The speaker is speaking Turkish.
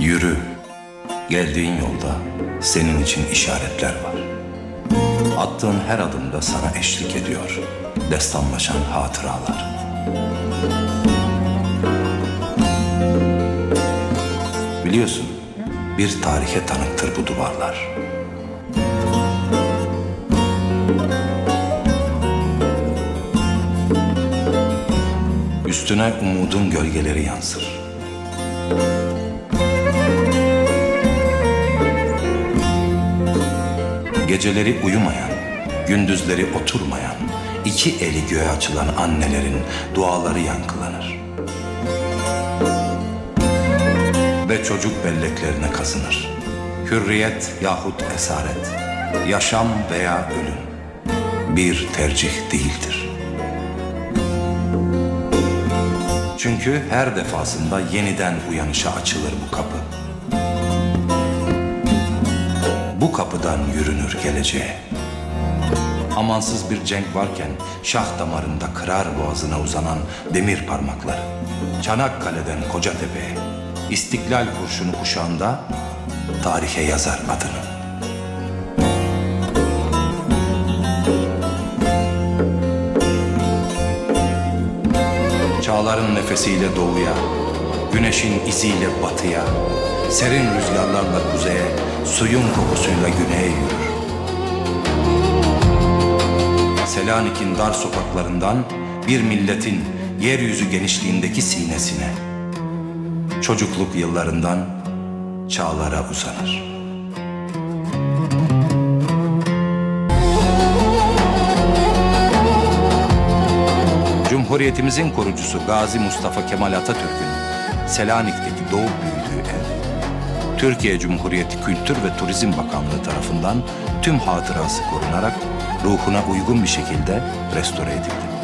Yürü. Geldiğin yolda senin için işaretler var. Attığın her adımda sana eşlik ediyor. Destanlaşan hatıralar. Biliyorsun, bir tarihe tanıktır bu duvarlar. Üstüne umudun gölgeleri yansır. Geceleri uyumayan, gündüzleri oturmayan, iki eli göğe açılan annelerin duaları yankılanır. Ve çocuk belleklerine kazınır. Hürriyet yahut esaret, yaşam veya ölüm bir tercih değildir. Çünkü her defasında yeniden uyanışa açılır bu kapı. Bu kapıdan yürünür geleceğe. Amansız bir cenk varken şah damarında kırar boğazına uzanan demir parmakları. Çanakkale'den Kocatepe'ye, İstiklal kurşunu kuşağında tarihe yazar adını. Çağların nefesiyle doğuya, güneşin iziyle batıya, serin rüzgarlarla kuzeye, suyun kokusuyla güneye yürür. Selanik'in dar sokaklarından bir milletin yeryüzü genişliğindeki sinesine, çocukluk yıllarından çağlara uzanır. Cumhuriyetimizin kurucusu Gazi Mustafa Kemal Atatürk'ün Selanik'teki doğup büyüdüğü ev, Türkiye Cumhuriyeti Kültür ve Turizm Bakanlığı tarafından tüm hatırası korunarak ruhuna uygun bir şekilde restore edildi.